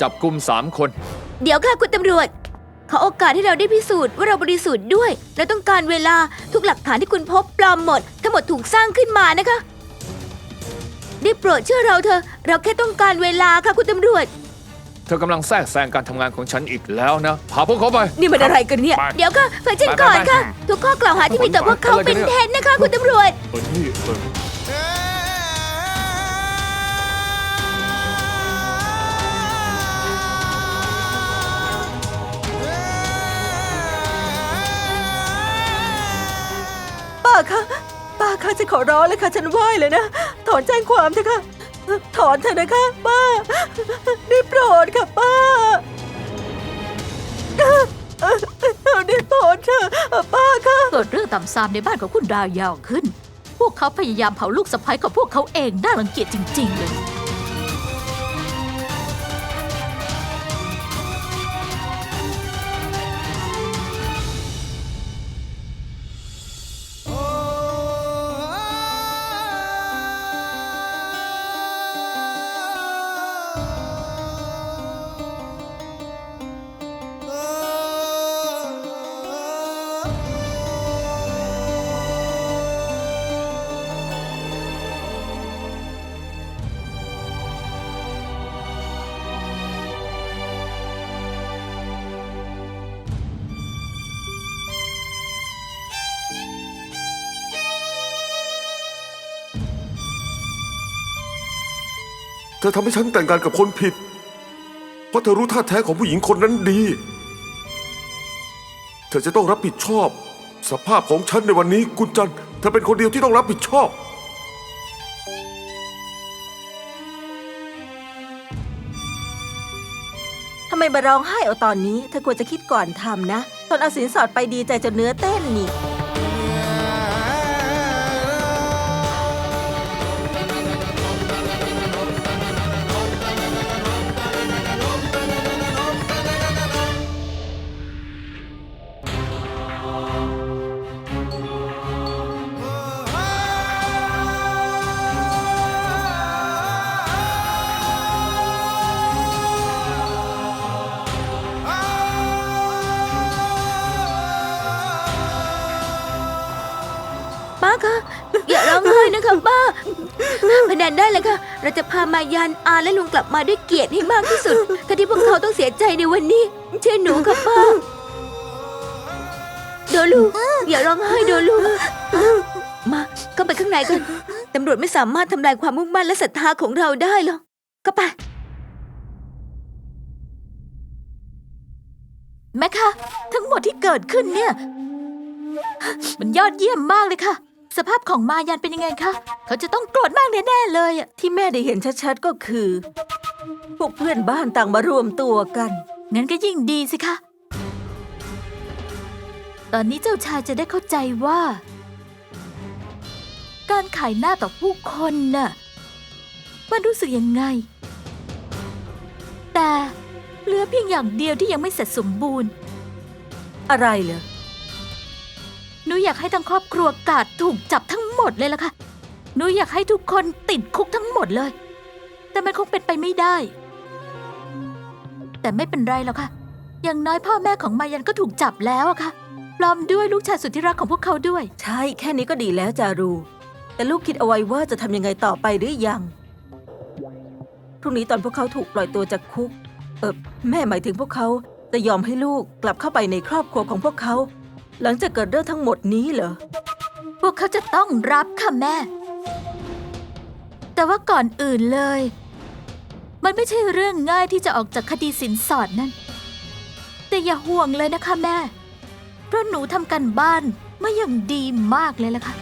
จับกลุ่มสามคน เดี๋ยวค่ะคุณตำรวจ ขอโอกาสให้เราได้พิสูจน์ว่าเราบริสุทธิ์ด้วย เราต้องการเวลาทุกหลักฐานที่คุณพบปลอมหมด ทั้งหมดถูกสร้างขึ้นมานะคะ ได้โปรดเชื่อเราเถอะเราแค่ต้องการเวลาค่ะคุณตำรวจ เธอกำลังแทรกแซงการทำงานของฉันอีกแล้วนะ พาพวกเขาไป นี่มันอะไรกันเนี่ยไปเดี๋ยวค่ะฟังฉันไปก่อนไปค่ะไปทุกข้อกล่าวหาที่มีต่อพวกเขาอะไรกัเป็นนเนี่ยเท็จนะคะ คุณตำรวจ เออนี่เออ คะป้าคะจะขอร้องเลยค่ะฉันไหว้เลยนะถอนแจ้งความเถอะค่ะถอนเถอะนะคะป้าได้โปรดค่ะป้าได้โปรดเถอะป้าคะเกิดเรื่องต่ำซามในบ้านของคุณดาวยาวขึ้น พวกเขาพยายามเผาลูกสะใภ้ของพวกเขาเองน่ารังเกียจจริง ๆ เลย เธอทำให้ฉันแต่งงานกับคนผิด เพราะเธอรู้ท่าแท้ของผู้หญิงคนนั้นดี เธอจะต้องรับผิดชอบ สภาพของฉันในวันนี้กุญจันเธอเป็นคนเดียวที่ต้องรับผิดชอบ ทำไมมาร้องไห้เอาตอนนี้ เธอควรจะคิดก่อนทำนะ ตอนเอาสินสอดไปดีใจจนเนื้อเต้นนี่ ป้าคะอย่าร้องไห้นะคะป้าพนันได้เลยค่ะ เราจะพามายันอาและลุงกลับมาด้วยเกียรติให้มากที่สุดถ้าที่พวกเขาต้องเสียใจในวันนี้ เชื่อหนูค่ะป้า โดลูอย่าร้องไห้โดลูมาเข้าไปข้างในกันตำรวจไม่สามารถทำลายความมุ่งมั่นและศรัทธาของเราได้หรอกก็ไปแม่คะ ทั้งหมดที่เกิดขึ้นเนี่ย มันยอดเยี่ยมมากเลยค่ะ สภาพของมายันเป็นยังไงคะ เขาจะต้องโกรธมากแน่ๆเลยอะที่แม่ได้เห็นชัดๆก็คือ พวกเพื่อนบ้านต่างมารวมตัวกัน งั้นก็ยิ่งดีสิคะ ตอนนี้เจ้าชายจะได้เข้าใจว่า การขายหน้าต่อผู้คนน่ะ มันรู้สึกยังไง แต่เหลือเพียงอย่างเดียวที่ยังไม่เสร็จสมบูรณ์ อะไรเหรอ อยากให้ทั้งครอบครัวกาดถูกจับทั้งหมดเลยล่ะค่ะหนูอยากให้ทุกคนติดคุกทั้งหมดเลย แต่มันคงเป็นไปไม่ได้ แต่ไม่เป็นไรหรอกค่ะ อย่างน้อยพ่อแม่ของมายันก็ถูกจับแล้วอะค่ะปลอมด้วยลูกชายสุดที่รักของพวกเขาด้วย ใช่แค่นี้ก็ดีแล้วจารู แต่ลูกคิดเอาไว้ว่าจะทำยังไงต่อไปหรือยัง พรุ่งนี้ตอนพวกเขาถูกปล่อยตัวจากคุก เออแม่หมายถึงพวกเขาจะยอมให้ลูกกลับเข้าไปในครอบครัวของพวกเขา หลังจากเกิดเรื่องทั้งหมดนี้เหรอ พวกเขาจะต้องรับค่ะแม่ แต่ว่าก่อนอื่นเลย มันไม่ใช่เรื่องง่ายที่จะออกจากคดีสินสอดนั่น แต่อย่าห่วงเลยนะคะแม่ เพราะหนูทำกันบ้านมาอย่างดีมากเลยล่ะค่ะ